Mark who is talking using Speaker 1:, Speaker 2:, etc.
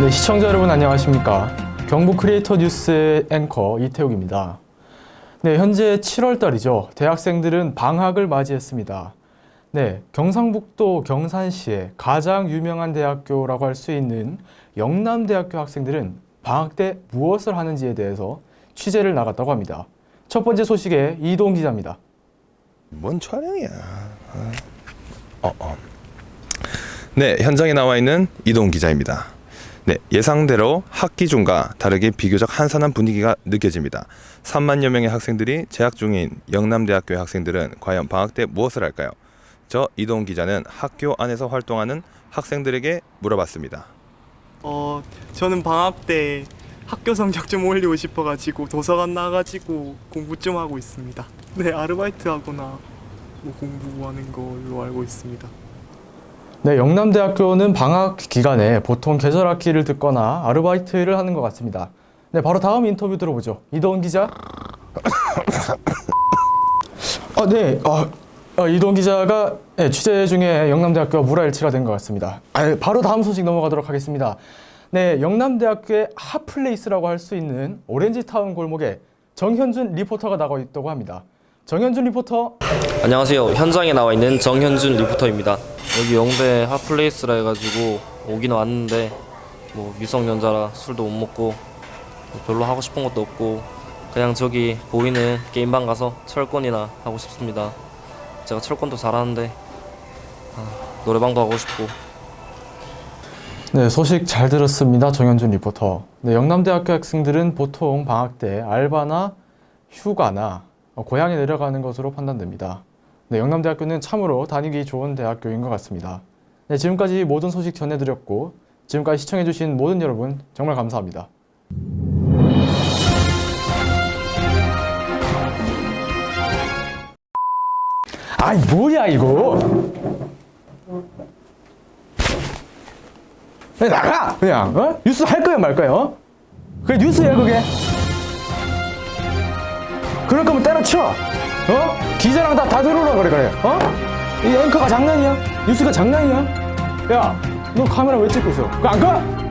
Speaker 1: 네, 시청자 여러분 안녕하십니까? 경북 크리에이터 뉴스 앵커 이태욱입니다. 네, 현재 7월 달이죠. 대학생들은 방학을 맞이했습니다. 네, 경상북도 경산시의 가장 유명한 대학교라고 할 수 있는 영남대학교 학생들은 방학 때 무엇을 하는지에 대해서 취재를 나갔다고 합니다. 첫 번째 소식에 이동 기자입니다.
Speaker 2: 뭔 촬영이야? 어, 어. 네, 현장에 나와 있는 이동 기자입니다. 네, 예상대로 학기 중과 다르게 비교적 한산한 분위기가 느껴집니다. 3만여 명의 학생들이 재학 중인 영남대학교의 학생들은 과연 방학 때 무엇을 할까요? 저 이동 기자는 학교 안에서 활동하는 학생들에게 물어봤습니다.
Speaker 3: 어, 저는 방학 때 학교 성적 좀 올리고 싶어가지고 도서관 나가지고 공부 좀 하고 있습니다. 네, 아르바이트 하거나 뭐 공부하는 걸로 알고 있습니다.
Speaker 1: 네, 영남대학교는 방학 기간에 보통 계절 학기를 듣거나 아르바이트를 하는 것 같습니다. 네, 바로 다음 인터뷰 들어보죠. 이동 기자. 아, 네. 아, 아, 이동 기자가 네, 취재 중에 영남대학교와 물화일치가 된 것 같습니다. 아, 바로 다음 소식 넘어가도록 하겠습니다. 네, 영남대학교의 핫플레이스라고 할 수 있는 오렌지타운 골목에 정현준 리포터가 나가 있다고 합니다. 정현준 리포터.
Speaker 4: 안녕하세요. 현장에 나와 있는 정현준 리포터입니다. 여기 영대 핫플레이스라 해가지고 오긴 왔는데 뭐 미성년자라 술도 못 먹고 뭐 별로 하고 싶은 것도 없고 그냥 저기 보이는 게임방 가서 철권이나 하고 싶습니다. 제가 철권도 잘하는데 아, 노래방도 하고 싶고
Speaker 1: 네, 소식 잘 들었습니다. 정현준 리포터. 네, 영남대학교 학생들은 보통 방학 때 알바나 휴가나 어, 고향에 내려가는 것으로 판단됩니다. 네, 영남대학교는 참으로 다니기 좋은 대학교인 것 같습니다. 네, 지금까지 모든 소식 전해드렸고 지금까지 시청해주신 모든 여러분 정말 감사합니다. 아이 뭐야 이거? 그냥 나가 그냥 어? 뉴스 할 거야 말 거야 어? 그게 뉴스야 그게 그럴 거면 때려쳐 어? 기자랑 다, 다 들어오라 그래 그래 어? 이 앵커가 장난이야? 뉴스가 장난이야? 야 너 카메라 왜 찍고 있어? 그거 안 꺼?